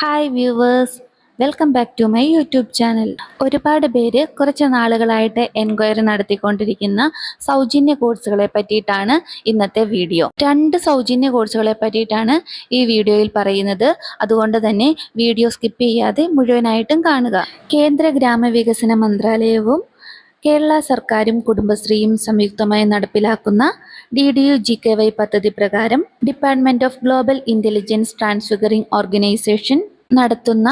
Hi viewers welcome back to my YouTube channel ഒരുപാട് പേര് കുറച്ച് നാളുകളായിട്ട് എൻക്വയറി നടത്തിക്കൊണ്ടിരിക്കുന്ന സൗജന്യ കോഴ്സുകളെ പറ്റിയിട്ടാണ് ഇന്നത്തെ വീഡിയോ. രണ്ട് സൗജന്യ കോഴ്സുകളെ പറ്റിയിട്ടാണ് ഈ വീഡിയോയിൽ പറയുന്നത്. അതുകൊണ്ട് തന്നെ വീഡിയോ സ്കിപ്പ് ചെയ്യാതെ മുഴുവനായിട്ടും കാണുക. കേന്ദ്ര ഗ്രാമവികസന മന്ത്രാലയവും കേരള സർക്കാരും കുടുംബശ്രീയും സംയുക്തമായി നടപ്പിലാക്കുന്ന D D U G K Y പദ്ധതി പ്രകാരം department of global intelligence transfiguring organization നടത്തുന്ന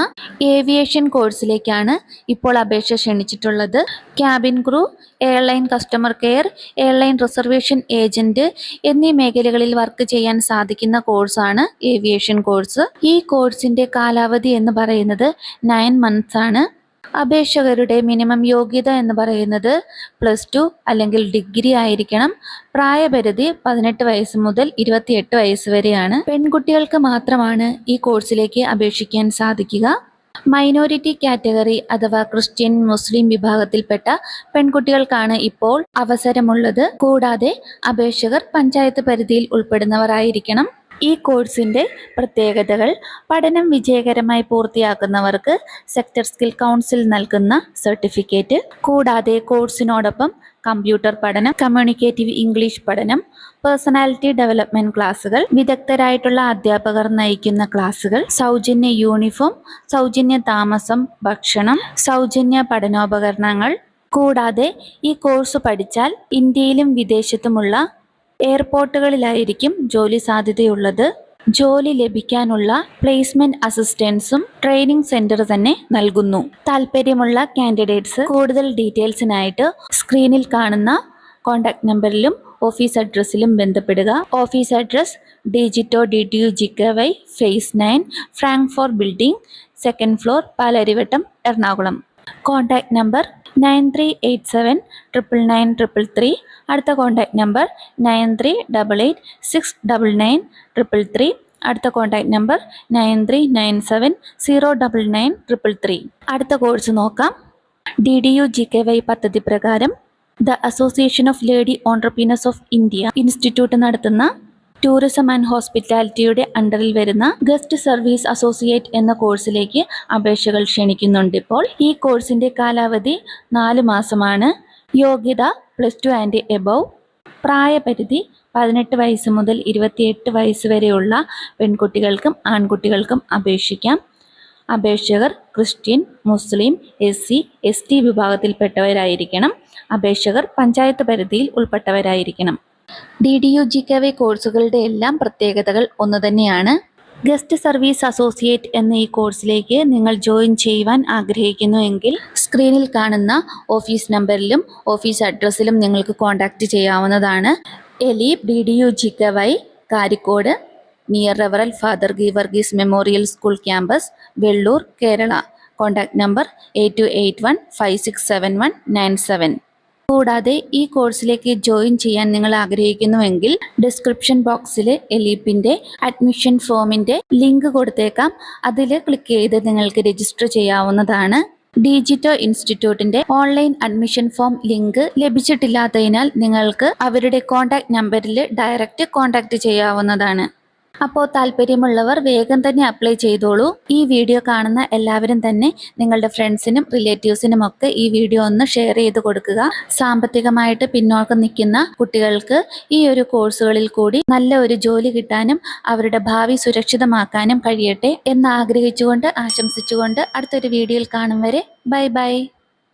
ഏവിയേഷൻ കോഴ്സിലേക്കാണ് ഇപ്പോൾ അപേക്ഷ ക്ഷണിച്ചിട്ടുള്ളത്. Cabin crew airline customer care airline reservation agent എന്നീ മേഖലകളിൽ വർക്ക് ചെയ്യാൻ സാധിക്കുന്ന കോഴ്സാണ് ഏവിയേഷൻ കോഴ്സ് ഈ കോഴ്സിന്റെ കാലാവധി എന്ന് പറയുന്നത് നയൻ മന്ത്സ് ആണ്. അപേക്ഷകരുടെ മിനിമം യോഗ്യത എന്ന് പറയുന്നത് പ്ലസ് ടു അല്ലെങ്കിൽ ഡിഗ്രി ആയിരിക്കണം. പ്രായപരിധി പതിനെട്ട് വയസ്സ് മുതൽ ഇരുപത്തിയെട്ട് വയസ്സ് വരെയാണ്. പെൺകുട്ടികൾക്ക് മാത്രമാണ് ഈ കോഴ്സിലേക്ക് അപേക്ഷിക്കാൻ സാധിക്കുക. മൈനോറിറ്റി കാറ്റഗറി അഥവാ ക്രിസ്ത്യൻ മുസ്ലിം വിഭാഗത്തിൽപ്പെട്ട പെൺകുട്ടികൾക്കാണ് ഇപ്പോൾ അവസരമുള്ളത്. കൂടാതെ അപേക്ഷകർ പഞ്ചായത്ത് പരിധിയിൽ ഉൾപ്പെടുന്നവരായിരിക്കണം. ഈ കോഴ്സിന്റെ പ്രത്യേകതകൾ പഠനം വിജയകരമായി പൂർത്തിയാക്കുന്നവർക്ക് സെക്ടർ സ്കിൽ കൗൺസിൽ നൽകുന്ന സർട്ടിഫിക്കറ്റ് കൂടാതെ കോഴ്സിനോടൊപ്പം കമ്പ്യൂട്ടർ പഠനം കമ്മ്യൂണിക്കേറ്റീവ് ഇംഗ്ലീഷ് പഠനം പേഴ്സണാലിറ്റി ഡെവലപ്മെന്റ് ക്ലാസ്സുകൾ വിദഗ്ധരായിട്ടുള്ള അധ്യാപകർ നയിക്കുന്ന ക്ലാസ്സുകൾ സൗജന്യ യൂണിഫോം സൗജന്യ താമസം ഭക്ഷണം സൗജന്യ പഠനോപകരണങ്ങൾ കൂടാതെ ഈ കോഴ്സ് പഠിച്ചാൽ ഇന്ത്യയിലും വിദേശത്തുമുള്ള എയർപോർട്ടുകളിലായിരിക്കും ജോലി സാധ്യതയുള്ളത്. ജോലി ലഭിക്കാനുള്ള പ്ലേസ്മെന്റ് അസിസ്റ്റൻസും ട്രെയിനിങ് സെന്റർ തന്നെ നൽകുന്നു. താല്പര്യമുള്ള കാൻഡിഡേറ്റ്സ് കൂടുതൽ ഡീറ്റെയിൽസിനായിട്ട് സ്ക്രീനിൽ കാണുന്ന കോൺടാക്ട് നമ്പറിലും ഓഫീസ് അഡ്രസ്സിലും ബന്ധപ്പെടുക. Office address Digito D T U G K Y phase nine Frankfort building second floor Palarivattom Ernakulam. Contact number nine three eight seven triple nine triple three അടുത്ത contact number nine three double eight six double nine triple three അടുത്ത contact number nine three nine seven zero double nine triple three അടുത്ത course നോക്കാം. D D U G K Y പദ്ധതി പ്രകാരം the association of lady entrepreneurs of India institute നടത്തുന്ന tourism and ഹോസ്പിറ്റാലിറ്റിയുടെ അണ്ടറിൽ വരുന്ന guest service associate എന്ന കോഴ്സിലേക്ക് അപേക്ഷകൾ ക്ഷണിക്കുന്നുണ്ട് ഇപ്പോൾ. ഈ കോഴ്സിന്റെ കാലാവധി നാല് മാസമാണ്. യോഗ്യത പ്ലസ് ടു ആൻഡ് എബവ് പ്രായപരിധി പതിനെട്ട് വയസ്സ് മുതൽ ഇരുപത്തിയെട്ട് വയസ്സ് വരെയുള്ള പെൺകുട്ടികൾക്കും ആൺകുട്ടികൾക്കും അപേക്ഷിക്കാം. അപേക്ഷകർ ക്രിസ്ത്യൻ മുസ്ലിം എസ് സി എസ് ടി വിഭാഗത്തിൽപ്പെട്ടവരായിരിക്കണം. അപേക്ഷകർ പഞ്ചായത്ത് പരിധിയിൽ ഉൾപ്പെട്ടവരായിരിക്കണം. D D U G K Y കോഴ്സുകളുടെ എല്ലാം പ്രത്യേകതകൾ ഒന്ന് തന്നെയാണ്. ഗസ്റ്റ് സർവീസ് അസോസിയേറ്റ് എന്ന ഈ കോഴ്സിലേക്ക് നിങ്ങൾ ജോയിൻ ചെയ്യുവാൻ ആഗ്രഹിക്കുന്നു എങ്കിൽ സ്ക്രീനിൽ കാണുന്ന ഓഫീസ് നമ്പറിലും ഓഫീസ് അഡ്രസ്സിലും നിങ്ങൾക്ക് കോൺടാക്റ്റ് ചെയ്യാവുന്നതാണ്. എലീപ് D D U G K Y Karikode near റവറൽ father Geevarghese memorial school campus Vellur Kerala. Contact number eight two eight one five six seven one nine seven. കൂടാതെ ഈ കോഴ്സിലേക്ക് ജോയിൻ ചെയ്യാൻ നിങ്ങൾ ആഗ്രഹിക്കുന്നുവെങ്കിൽ description ബോക്സിൽ എലീപ്പിന്റെ admission ഫോമിന്റെ link കൊടുത്തേക്കാം. അതിൽ ക്ലിക്ക് ചെയ്ത് നിങ്ങൾക്ക് രജിസ്റ്റർ ചെയ്യാവുന്നതാണ്. ഡിജിറ്റോ ഇൻസ്റ്റിറ്റ്യൂട്ടിന്റെ ഓൺലൈൻ അഡ്മിഷൻ ഫോം ലിങ്ക് ലഭിച്ചിട്ടില്ലാത്തതിനാൽ നിങ്ങൾക്ക് അവരുടെ കോൺടാക്ട് നമ്പറിൽ ഡയറക്റ്റ് കോൺടാക്ട് ചെയ്യാവുന്നതാണ്. അപ്പോൾ താല്പര്യമുള്ളവർ വേഗം തന്നെ അപ്ലൈ ചെയ്തോളൂ. ഈ വീഡിയോ കാണുന്ന എല്ലാവരും തന്നെ നിങ്ങളുടെ ഫ്രണ്ട്സിനും റിലേറ്റീവ്സിനും ഒക്കെ ഈ വീഡിയോ ഒന്ന് ഷെയർ ചെയ്ത് കൊടുക്കുക. സാമ്പത്തികമായിട്ട് പിന്നോക്കം നിൽക്കുന്ന കുട്ടികൾക്ക് ഈ ഒരു കോഴ്സുകളിൽ കൂടി നല്ല ഒരു ജോലി കിട്ടാനും അവരുടെ ഭാവി സുരക്ഷിതമാക്കാനും കഴിയട്ടെ എന്ന് ആഗ്രഹിച്ചുകൊണ്ട് ആശംസിച്ചുകൊണ്ട് അടുത്തൊരു വീഡിയോയിൽ കാണും വരെ. Bye bye